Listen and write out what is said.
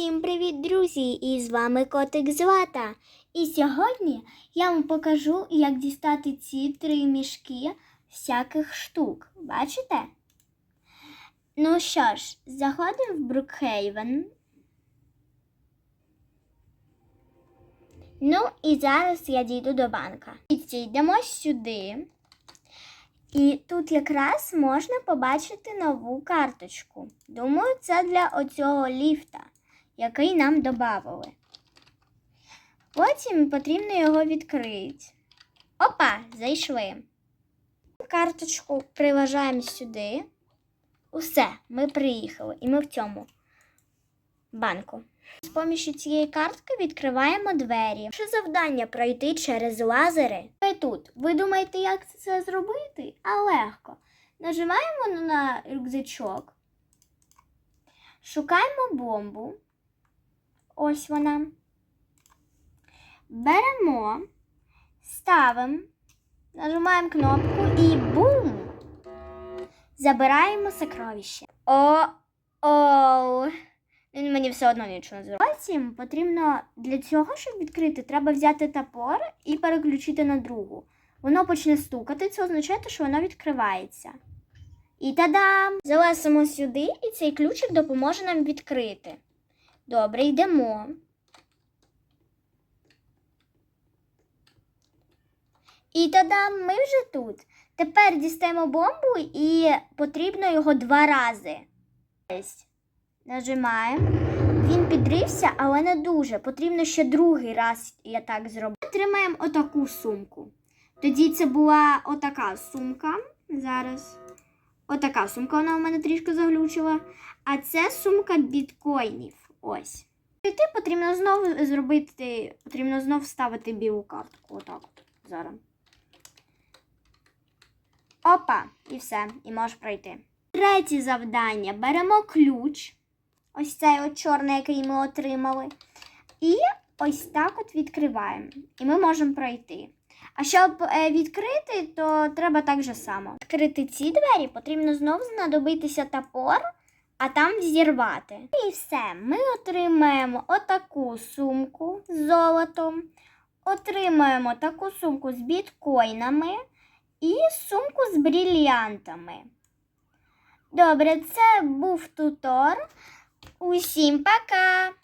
Усім привіт, друзі! І з вами котик Злата. І сьогодні я вам покажу, як дістати ці три мішки всяких штук. Бачите? Ну що ж, заходимо в Брукхейвен. Ну і зараз я дійду до банка. І йдемо сюди. І тут якраз можна побачити нову карточку. Думаю, це для оцього ліфта, який нам додали. Потім потрібно його відкрити. Опа, зайшли. Карточку приважаємо сюди. Усе, ми приїхали. І ми в цьому банку. З поміж цієї картки відкриваємо двері. Наше завдання пройти через лазери. І тут. Ви думаєте, як це зробити? А легко. Нажимаємо на рюкзачок, шукаємо бомбу. Ось вона. Беремо, ставимо, нажимаємо кнопку і бум! Забираємо сокровище. О-оу! Він мені все одно нічого не зробив. Потім потрібно для цього, щоб відкрити, треба взяти топор і переключити на другу. Воно почне стукати, це означає, що воно відкривається. І тадам! Залазимо сюди, і цей ключик допоможе нам відкрити. Добре, йдемо. І тадам, ми вже тут. Тепер дістаємо бомбу і потрібно його два рази. Нажимаємо. Він підрився, але не дуже. Потрібно ще другий раз я так зроблю. Тримаємо отаку сумку. Тоді це була отака сумка. Зараз. Отака сумка вона у мене трішки заглючила. А це сумка біткоїнів. Ось. І ти потрібно знову зробити, потрібно знову вставити білу картку. Отак от. Зараз. Опа, і все, і можеш пройти. Третє завдання. Беремо ключ. Ось цей от чорний, який ми отримали. І ось так от відкриваємо. І ми можемо пройти. А щоб е, відкрити, то треба так же само. Відкрити ці двері потрібно знову знадобитися топор, а там зірвати. І все. Ми отримаємо отаку сумку з золотом, отримаємо таку сумку з біткоїнами і сумку з брильянтами. Добре, це був тутор. Усім пока!